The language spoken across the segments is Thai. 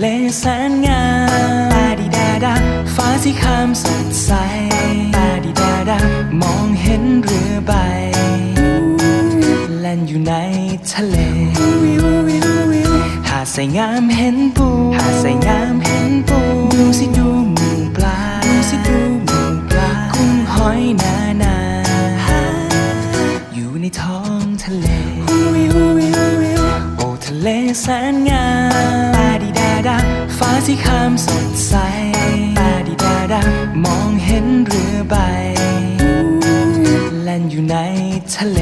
เลแสนงามตาดีดาดาฟ้าที่คามสดใสตาดีดาดามองเห็นเรือใบแล่นอยู่ในทะเลหาดใสงามเห็นปูหาดใสงามเห็นปูดูสิดูหมูปลาดูสิดูหมูปลากุ้งหอยนานาอยู่ในท้องทะเลโอ้ทะเลแสนงาม ดาฟ้าที่คามสดใสดาดีดาดามองเห็นเรือใบแล่นอยู่ในทะเล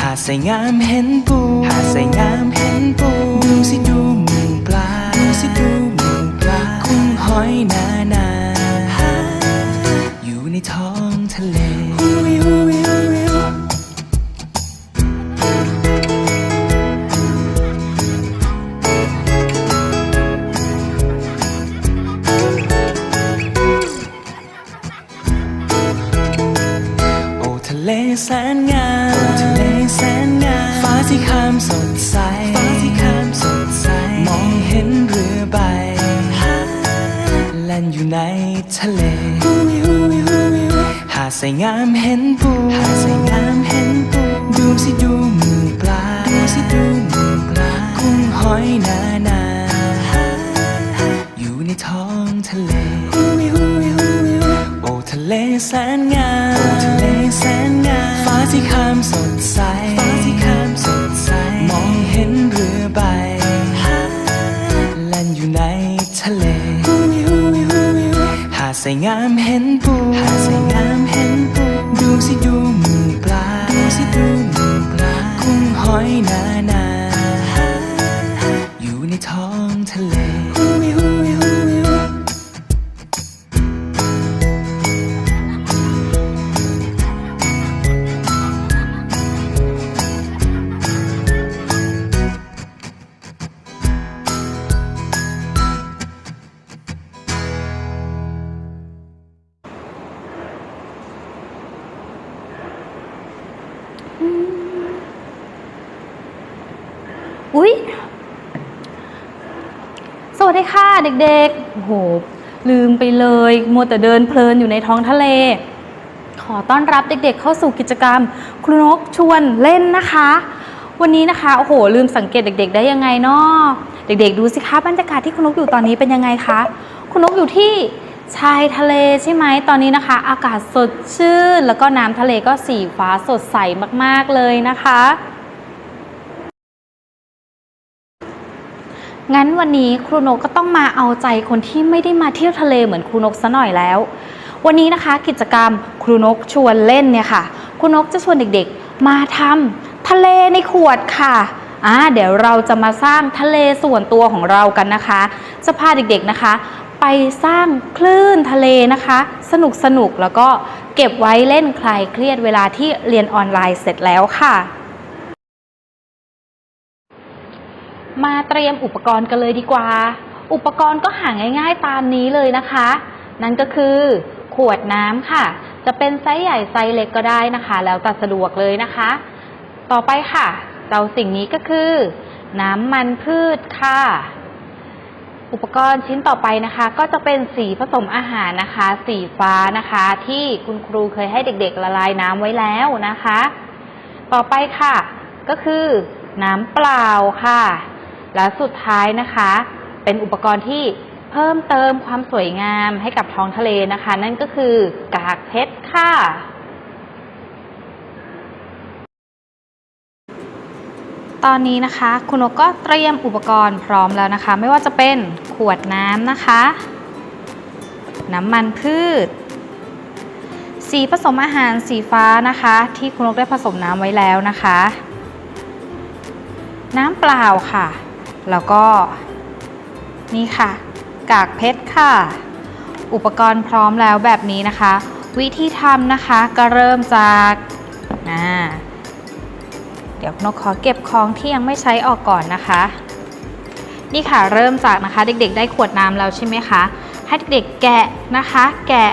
หาดใสงามเห็นปูหาดใสงามเห็นปูดูสิดูหมูปลาดูสิดูหมูปลากุ้งหอยนานามเห็นปูหาดใสงามเห็นปูดูสิดูหมูปลาดูสิดูหมูปลากุ้งหอยนานาอยู่ในท้องทะเลโอ้ทะเลแสนงามโอ้ทะเลแสนงามฟ้าที่คามสดใสฟ้าที่คามสดใสมองเห็นเรือใบแล่นอยู่ในทะเลหาดใสงามเห็นปูหาดใสงาม เด็กๆโอ้โห ลืมไปเลย มัวแต่เดินเพลินอยู่ในท้องทะเล ขอต้อนรับเด็กๆ เข้าสู่กิจกรรม ครูนกชวนเล่นนะคะ วันนี้นะคะ โอ้โห ลืมสังเกตเด็ก ๆ ได้ยังไงเนาะเด็กๆ ดูสิคะบรรยากาศที่คุณนกอยู่ตอนนี้เป็นยังไงคะ คุณนกอยู่ที่ชายทะเลใช่ไหมตอนนี้นะคะ อากาศสดชื่น แล้วก็น้ำทะเลก็สีฟ้าสดใสมากๆเลยนะคะ งั้นวันนี้ครูนกก็ต้องมาเอาใจคนที่ไม่ได้มาเที่ยวทะเลเหมือนครูนกซะหน่อยแล้ว วันนี้นะคะกิจกรรมครูนกชวนเล่นเนี่ยค่ะ ครูนกจะชวนเด็กๆ มาทำทะเลในขวดค่ะอ่าเดี๋ยวเราจะมาสร้างทะเลส่วนตัวของเรากันนะคะ จะพาเด็กๆนะคะ ไปสร้างคลื่นทะเลนะคะ สนุกสนุกๆแล้วก็เก็บไว้เล่นคลายเครียดเวลาที่เรียนออนไลน์เสร็จแล้วค่ะ มาเตรียมอุปกรณ์กันเลยดีกว่า อุปกรณ์ก็หาง่าย ๆ ตามนี้เลยนะคะ นั่นก็คือ ขวดน้ำค่ะ จะเป็นไซส์ใหญ่ไซส์เล็กก็ได้นะคะ แล้วแต่สะดวกเลยนะคะ ต่อไปค่ะ เราสิ่งนี้ก็คือ น้ำมันพืชค่ะ อุปกรณ์ชิ้นต่อไปนะคะ ก็จะเป็นสีผสมอาหารนะคะ สีฟ้านะคะ ที่คุณครูเคยให้เด็ก ๆ ละลายน้ำไว้แล้วนะคะ ต่อไปค่ะ ก็คือ น้ำเปล่าค่ะ และสุดท้ายนะคะ เป็นอุปกรณ์ที่เพิ่มเติมความสวยงามให้กับท้องทะเลนะคะ นั่นก็คือกากเพชรค่ะตอนนี้นะคะคุณนกก็เตรียมอุปกรณ์พร้อมแล้วนะคะ ไม่ว่าจะเป็นขวดน้ำนะคะ น้ำมันพืช สีผสมอาหารสีฟ้านะคะ ที่คุณนกได้ผสมน้ำไว้แล้วนะคะ น้ำเปล่าค่ะ แล้วก็นี่ค่ะ กากเพชรค่ะ อุปกรณ์พร้อมแล้วแบบนี้นะคะ วิธีทำนะคะก็เริ่มจากอ่าเดี๋ยวนกขอเก็บของที่ยังไม่ใช้ออกก่อนนะคะ นี่ค่ะเริ่มจากนะคะ เด็กๆ ได้ขวดน้ำแล้วใช่ไหมคะ ให้เด็กๆแกะนะคะ แกะ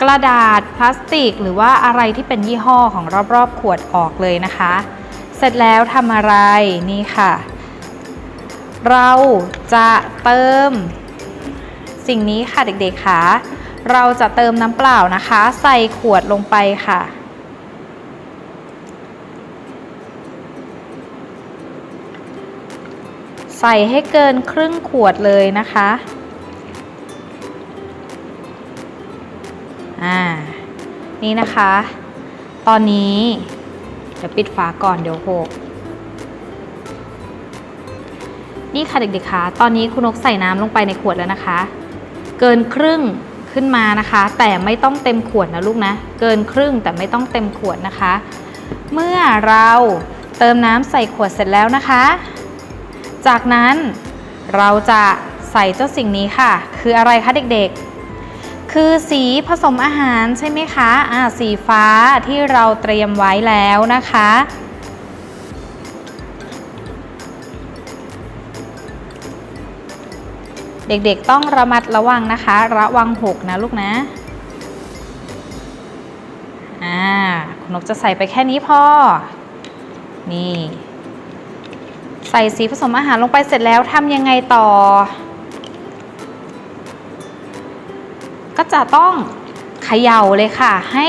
กระดาษพลาสติก หรือว่าอะไรที่เป็นยี่ห้อของรอบๆ ขวดออกเลยนะคะ เสร็จแล้วทำอะไรนี่ค่ะ เราจะเติม สิ่งนี้ค่ะเด็กๆค่ะเราจะเติมน้ำเปล่านะคะ ใส่ขวดลงไปค่ะ ใส่ให้เกินครึ่งขวดเลยนะคะอ่านี่นะคะ ตอนนี้ เดี๋ยวปิดฝาก่อนเดี๋ยวหก นี่ค่ะเด็กๆคะตอนนี้คุณนกใส่น้ำลงไปในขวดแล้วนะคะ เกินครึ่งขึ้นมานะคะ แต่ไม่ต้องเต็มขวดนะลูกนะ เกินครึ่งแต่ไม่ต้องเต็มขวดนะคะ เมื่อเราเติมน้ำใส่ขวดเสร็จแล้วนะคะ จากนั้นเราจะใส่เจ้าสิ่งนี้ค่ะ คืออะไรคะเด็กๆคือสีผสมอาหารใช่ไหมคะ อ่า สีฟ้าที่เราเตรียมไว้แล้วนะคะ เด็กๆต้องระมัดระวังนะคะ ระวังหกนะลูกนะอ่าคุณนกจะใส่ไปแค่นี้พอ นี่ ใส่สีผสมอาหารลงไปเสร็จแล้วทำยังไงต่อ ก็จะต้องเขย่าเลยค่ะ ให้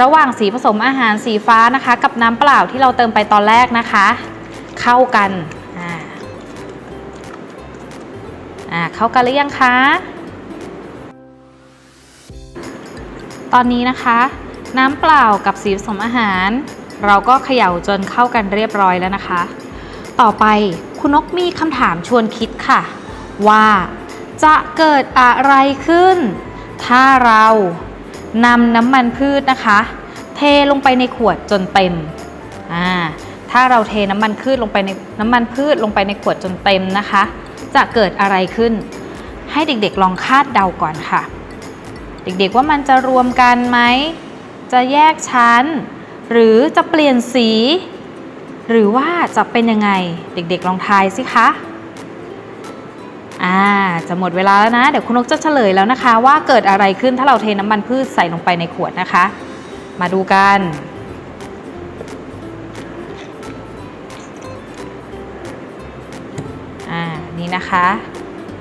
ระหว่างสีผสมอาหารสีฟ้านะคะ กับน้ำเปล่าที่เราเติมไปตอนแรกนะคะ เข้ากัน อ่าเข้ากันหรือยังคะ ตอนนี้นะคะ น้ำเปล่ากับสีผสมอาหาร เราก็เขย่าจนเข้ากันเรียบร้อยแล้วนะคะ ต่อไปคุณนกมีคำถามชวนคิดค่ะ ว่าจะเกิดอะไรขึ้น ถ้าเรานำน้ำมันพืชนะคะ เทลงไปในขวดจนเต็มอ่าถ้าเราเทน้ำมันพืชลงไปในน้ำมันพืชลงไปในขวดจนเต็มนะคะ จะเกิดอะไรขึ้น ให้เด็กๆลองคาดเดาก่อนค่ะ เด็กๆว่ามันจะรวมกันไหม จะแยกชั้น หรือจะเปลี่ยนสี หรือว่าจะเป็นยังไง เด็กๆลองทายสิคะอ่าจะหมดเวลาแล้วนะ เดี๋ยวคุณนกจะเฉลยแล้วนะคะ ว่าเกิดอะไรขึ้นถ้าเราเทน้ำมันพืชใส่ลงไปในขวดนะคะ มาดูกัน นะคะ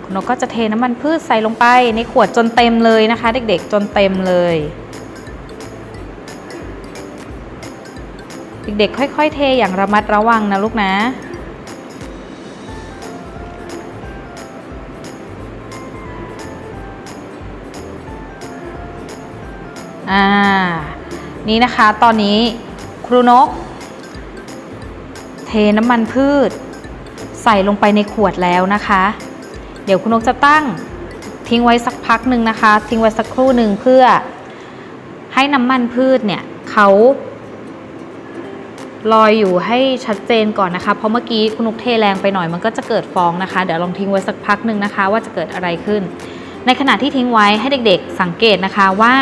คุณนกก็จะเทน้ำมันพืชใส่ลงไปในขวดจนเต็มเลยนะคะ เด็กๆจนเต็มเลย เด็กๆค่อยๆ เทอย่างระมัดระวังนะลูกนะอ่านี่นะคะตอนนี้ครูนก เทน้ำมันพืช ใส่ลงไปในขวดแล้วนะคะ เดี๋ยวคุณนกจะตั้งทิ้งไว้สักพักหนึ่งนะคะ ทิ้งไว้สักครู่หนึ่งเพื่อให้น้ำมันพืชเนี่ยเขาลอยอยู่ให้ชัดเจนก่อนนะคะ เพราะเมื่อกี้คุณนกเทแรงไปหน่อยมันก็จะเกิดฟองนะคะ เดี๋ยวลองทิ้งไว้สักพักหนึ่งนะคะ ว่าจะเกิดอะไรขึ้น ในขณะที่ทิ้งไว้ให้เด็กๆ สังเกตนะคะว่า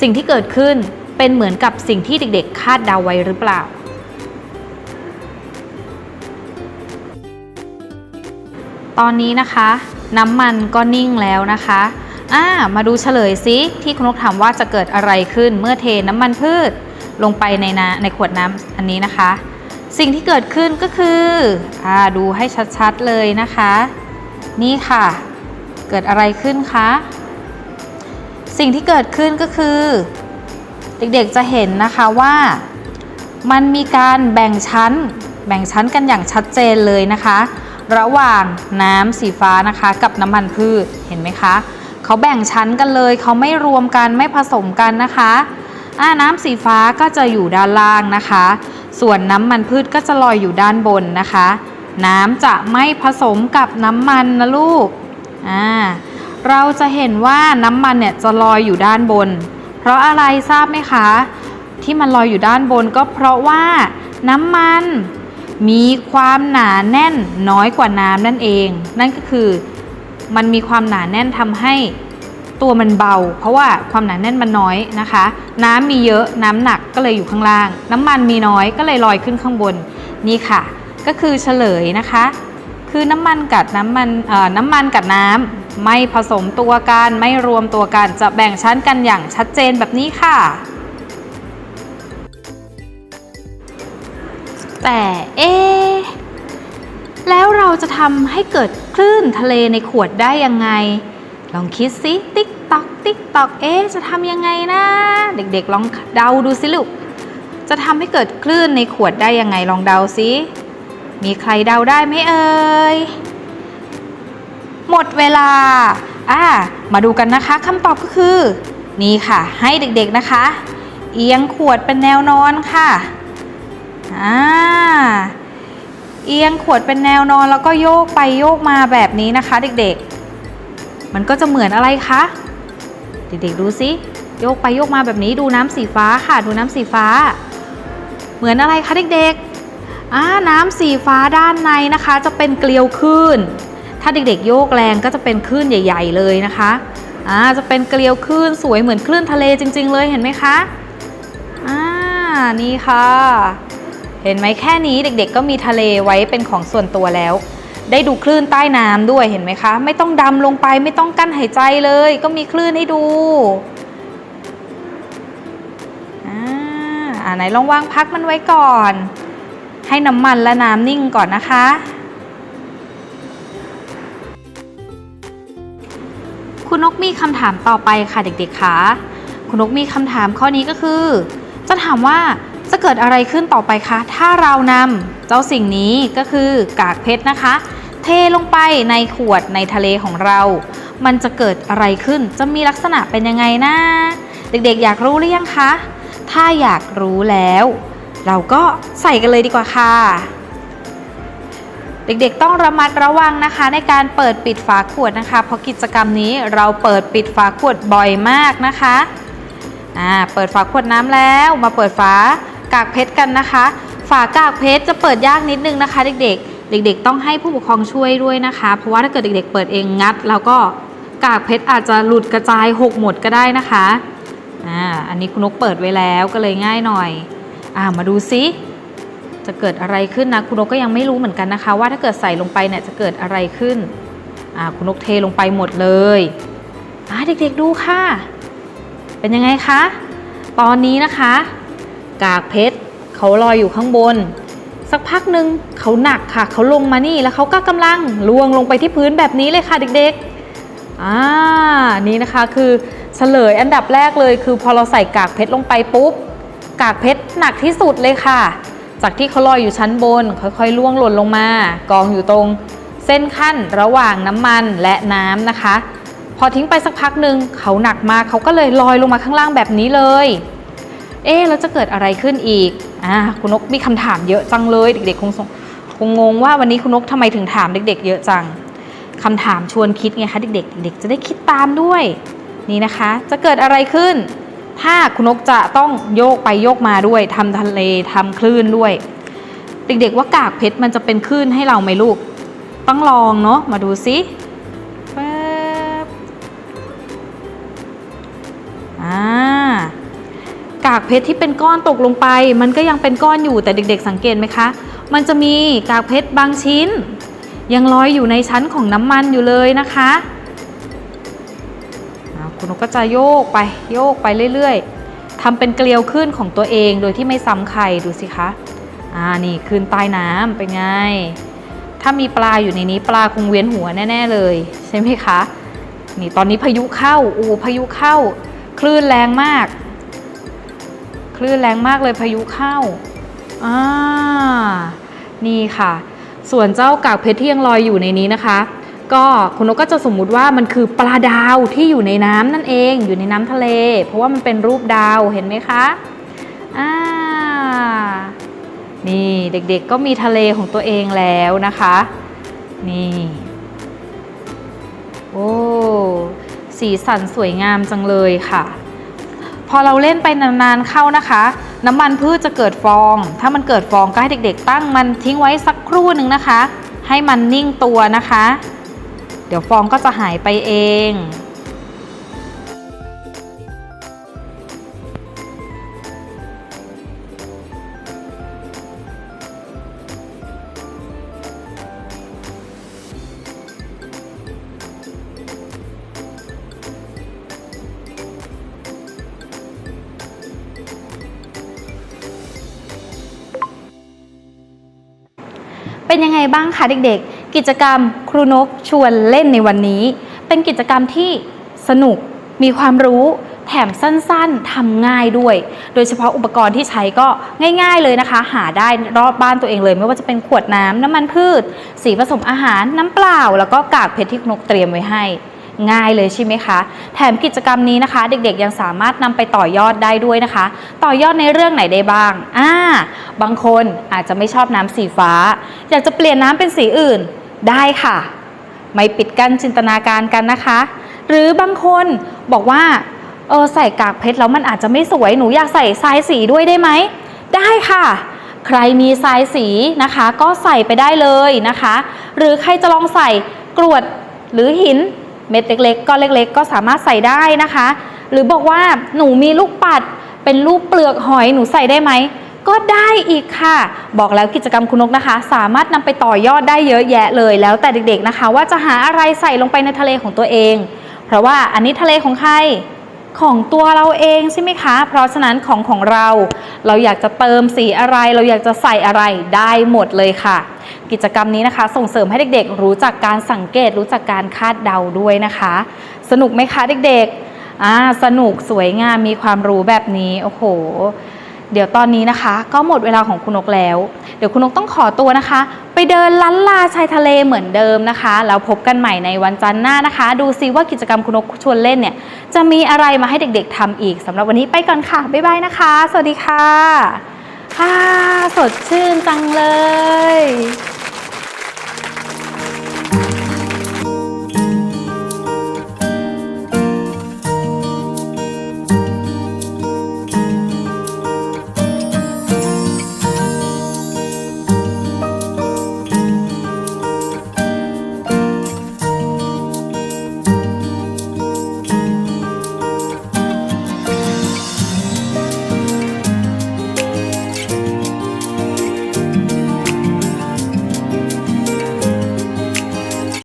สิ่งที่เกิดขึ้นเป็นเหมือนกับสิ่งที่เด็กๆ คาดเดาไว้หรือเปล่า ตอนนี้นะคะ น้ำมันก็นิ่งแล้วนะคะอ่ามาดูเฉลยซิที่คุณนกถามว่าจะเกิดอะไรขึ้นเมื่อเทน้ำมันพืชลงไปในน้ำในขวดน้ำอันนี้นะคะ สิ่งที่เกิดขึ้นก็คืออ่าดูให้ชัดๆเลยนะคะ นี่ค่ะ เกิดอะไรขึ้นคะสิ่งที่เกิดขึ้นก็คือ เด็กๆจะเห็นนะคะว่ามันมีการแบ่งชั้น แบ่งชั้นกันอย่างชัดเจนเลยนะคะ ระหว่างน้ำสีฟ้านะคะ กับน้ำมันพืชเห็นไหมคะเขาแบ่งชั้นกันเลยเขาไม่รวมกันไม่ผสมกันนะคะอ่าน้ำสีฟ้าก็จะอยู่ด้านล่างนะคะ ส่วนน้ำมันพืชก็จะลอยอยู่ด้านบนนะคะ น้ำจะไม่ผสมกับน้ำมันนะลูกอ่าเราจะเห็นว่าน้ำมันเนี่ยจะลอยอยู่ด้านบน เพราะอะไรทราบไหมคะ ที่มันลอยอยู่ด้านบนก็เพราะว่าน้ำมัน มีความหนาแน่นน้อยกว่าน้ำนั่นเอง นั่นก็คือมันมีความหนาแน่นทำให้ตัวมันเบา เพราะว่าความหนาแน่นมันน้อยนะคะ น้ำมีเยอะน้ำหนักก็เลยอยู่ข้างล่าง น้ำมันมีน้อยก็เลยลอยขึ้นข้างบนนี่ค่ะ ก็คือเฉลยนะคะ คือน้ำมันกับน้ำมันน้ำมันกับน้ำไม่ผสมตัวกันไม่รวมตัวกันจะแบ่งชั้นกันอย่างชัดเจนแบบนี้ค่ะ แต่เอ๊แล้วเราจะทำให้เกิดคลื่นทะเลในขวดได้ยังไง ลองคิดสิติ๊กตอกติ๊กตอกเอ๊จะทำยังไงนะ เด็กๆลองเดาดูสิลูกจะทำให้เกิดคลื่นในขวดได้ยังไงลองเดาสิมีใครเดาได้ไหมเอ่ยหมดเวลาอ่ามาดูกันนะคะคำตอบก็คือ นี่ค่ะ ให้เด็กๆนะคะ เอียงขวดเป็นแนวนอนค่ะ อ่าเอียงขวดเป็นแนวนอนแล้วก็โยกไปโยกมาแบบนี้นะคะ เด็กๆ มันก็จะเหมือนอะไรคะ เด็กๆดูสิโยกไปโยกมาแบบนี้ดูน้ำสีฟ้าค่ะดูน้ำสีฟ้า เหมือนอะไรคะเด็กๆอ่าน้ำสีฟ้าด้านในนะคะ จะเป็นเกลียวคลื่น ถ้าเด็กๆ โยกแรงก็จะเป็นคลื่นใหญ่ ๆ เลยนะคะอ่าจะเป็นเกลียวคลื่นสวยเหมือนคลื่นทะเลจริง ๆ เลยเห็นไหมคะอ่านี่ค่ะ เห็นไหมแค่นี้เด็กๆ ก็มีทะเลไว้เป็นของส่วนตัวแล้ว ได้ดูคลื่นใต้น้ำด้วยเห็นไหมคะ ไม่ต้องดำลงไปไม่ต้องกั้นหายใจเลย ก็มีคลื่นให้ดูอ่าอ่าไหนลองวางพักมันไว้ก่อน ให้น้ำมันและน้ำนิ่งก่อนนะคะคุณนกมีคำถามต่อไปค่ะเด็กๆคะคุณนกมีคำถามข้อนี้ก็คือ จะถามว่า จะเกิดอะไรขึ้นต่อไปคะ ถ้าเรานำเจ้าสิ่งนี้ก็คือกากเพชรนะคะ เทลงไปในขวดในทะเลของเรา มันจะเกิดอะไรขึ้น จะมีลักษณะเป็นยังไงนะ เด็กๆ อยากรู้หรือยังคะ ถ้าอยากรู้แล้ว เราก็ใส่กันเลยดีกว่าค่ะ เด็กๆ ต้องระมัดระวังนะคะ ในการเปิดปิดฝาขวดนะคะ เพราะกิจกรรมนี้เราเปิดปิดฝาขวดบ่อยมากนะคะอ่าเปิดฝาขวดน้ำแล้วมาเปิดฝา กากเพชรกันนะคะ ฝากากเพชรจะเปิดยากนิดนึงนะคะ เด็กๆ เด็ก ๆ ต้องให้ผู้ปกครองช่วยด้วยนะคะ เพราะว่าถ้าเกิดเด็ก ๆ เปิดเองงัด แล้วก็กากเพชรอาจจะหลุดกระจายหกหมดก็ได้นะคะอ่าอันนี้คุณนกเปิดไว้แล้วก็เลยง่ายหน่อยอ่ามาดูซิจะเกิดอะไรขึ้นนะคุณนกก็ยังไม่รู้เหมือนกันนะคะ ว่าถ้าเกิดใส่ลงไปเนี่ยจะเกิดอะไรขึ้นอ่าคุณนกเทลงไปหมดเลยอ่าเด็กๆดูค่ะ เป็นยังไงคะ ตอนนี้นะคะ กากเพชรเขาลอยอยู่ข้างบน สักพักหนึ่งเขาหนักค่ะ เขาลงมานี่แล้วเขาก็กำลังล่วงลงไปที่พื้นแบบนี้เลยค่ะเด็กๆอ่านี่นะคะคือเฉลยอันดับแรกเลย คือพอเราใส่กากเพชรลงไปปุ๊บ กากเพชรหนักที่สุดเลยค่ะ จากที่เขาลอยอยู่ชั้นบน ค่อยๆล่วงหล่นลงมา กองอยู่ตรงเส้นขั้นระหว่างน้ำมันและน้ำนะคะ พอทิ้งไปสักพักหนึ่งเขาหนักมากเขาก็เลยลอยลงมาข้างล่างแบบนี้เลย เอ๊แล้วจะเกิดอะไรขึ้นอีกอ่าคุณนกมีคำถามเยอะจังเลย เด็กๆคงคงงงว่าวันนี้คุณนกทำไมถึงถามเด็ก ๆ เยอะจังคำถามชวนคิดไงคะเด็กๆเด็กๆจะได้คิดตามด้วยนี่นะคะ จะเกิดอะไรขึ้น ถ้าคุณนกจะต้องโยกไปโยกมาด้วยทำทะเลทำคลื่นด้วย เด็กๆว่ากากเพชรมันจะเป็นคลื่นให้เราไหมลูก ต้องลองเนาะมาดูซิแป๊บอ่า กากเพชรที่เป็นก้อนตกลงไป มันก็ยังเป็นก้อนอยู่แต่เด็ก ๆ สังเกตไหมคะ มันจะมีกากเพชรบางชิ้น ยังลอยอยู่ในชั้นของน้ำมันอยู่เลยนะคะคุณนกก็จะโยกไปโยกไปเรื่อยๆทำเป็นเกลียวขึ้นของตัวเองโดยที่ไม่ซ้ำใครดูสิคะอ่านี่ขึ้นใต้น้ำเป็นไง ถ้ามีปลาอยู่ในนี้ปลาคงเวียนหัวแน่ ๆ เลยใช่ไหมคะนี่ตอนนี้พายุเข้าโอ้พายุเข้า คลื่นแรงมาก ลื่นแรงมากเลยพายุเข้าอ่านี่ค่ะ ส่วนเจ้ากากเพชรที่ยังลอยอยู่ในนี้นะคะ ก็คุณนกก็จะสมมุติว่ามันคือปลาดาวที่อยู่ในน้ำนั่นเองอยู่ในน้ำทะเล เพราะว่ามันเป็นรูปดาวเห็นไหมคะอ่านี่เด็กๆก็มีทะเลของตัวเองแล้วนะคะ นี่โอ้สีสันสวยงามจังเลยค่ะ พอเราเล่นไปนานๆเข้านะคะ น้ำมันพืชจะเกิดฟอง ถ้ามันเกิดฟองก็ให้เด็ก ๆ ตั้งมันทิ้งไว้สักครู่หนึ่งนะคะ ให้มันนิ่งตัวนะคะ เดี๋ยวฟองก็จะหายไปเอง บ้างคะเด็กๆ กิจกรรมครูนกชวนเล่นในวันนี้ เป็นกิจกรรมที่สนุกมีความรู้แถมสั้นๆทำง่ายด้วย โดยเฉพาะอุปกรณ์ที่ใช้ก็ง่าย ๆเลยนะคะ หาได้รอบบ้านตัวเองเลย ไม่ว่าจะเป็นขวดน้ำน้ำมันพืช สีผสมอาหารน้ำเปล่า แล้วก็กากเพชรที่นกเตรียมไว้ให้ ง่ายเลยใช่ไหมคะ แถมกิจกรรมนี้นะคะ เด็กๆยังสามารถนำไปต่อยอดได้ด้วยนะคะ ต่อยอดในเรื่องไหนได้บ้างอ่าบางคนอาจจะไม่ชอบน้ำสีฟ้า อยากจะเปลี่ยนน้ำเป็นสีอื่นได้ค่ะ ไม่ปิดกั้นจินตนาการกันนะคะ หรือบางคนบอกว่าเออใส่กากเพชรแล้วมันอาจจะไม่สวยหนูอยากใส่ทรายสีด้วยได้ไหมได้ค่ะใครมีทรายสีนะคะ ก็ใส่ไปได้เลยนะคะ หรือใครจะลองใส่กรวดหรือหิน เม็ดเล็กๆก้อนเล็ก ๆ ก็สามารถใส่ได้นะคะ หรือบอกว่าหนูมีลูกปัดเป็นรูปเปลือกหอยหนูใส่ได้ไหมก็ได้อีกค่ะ บอกแล้วกิจกรรมคุณนกนะคะ สามารถนำไปต่อยอดได้เยอะแยะเลยแล้วแต่เด็กๆนะคะ ว่าจะหาอะไรใส่ลงไปในทะเลของตัวเอง เพราะว่าอันนี้ทะเลของใคร ของตัวเราเองใช่ไหมคะ เพราะฉะนั้นของของเรา เราอยากจะเติมสีอะไร เราอยากจะใส่อะไรได้หมดเลยค่ะ กิจกรรมนี้นะคะ ส่งเสริมให้เด็กๆ รู้จักการสังเกต รู้จักการคาดเดาด้วยนะคะ สนุกไหมคะเด็กๆอ่าสนุกสวยงามมีความรู้แบบนี้โอ้โห เดี๋ยวตอนนี้นะคะ ก็หมดเวลาของคุณนกแล้ว เดี๋ยวคุณนกต้องขอตัวนะคะ ไปเดินลันลาชายทะเลเหมือนเดิมนะคะแล้วพบกันใหม่ในวันจันทร์หน้านะคะ ดูซิว่ากิจกรรมคุณนกชวนเล่นเนี่ย จะมีอะไรมาให้เด็กๆทำอีกสำหรับวันนี้ไปก่อนค่ะบ๊ายบายนะคะ สวัสดีค่ะอ่าสดชื่นจังเลย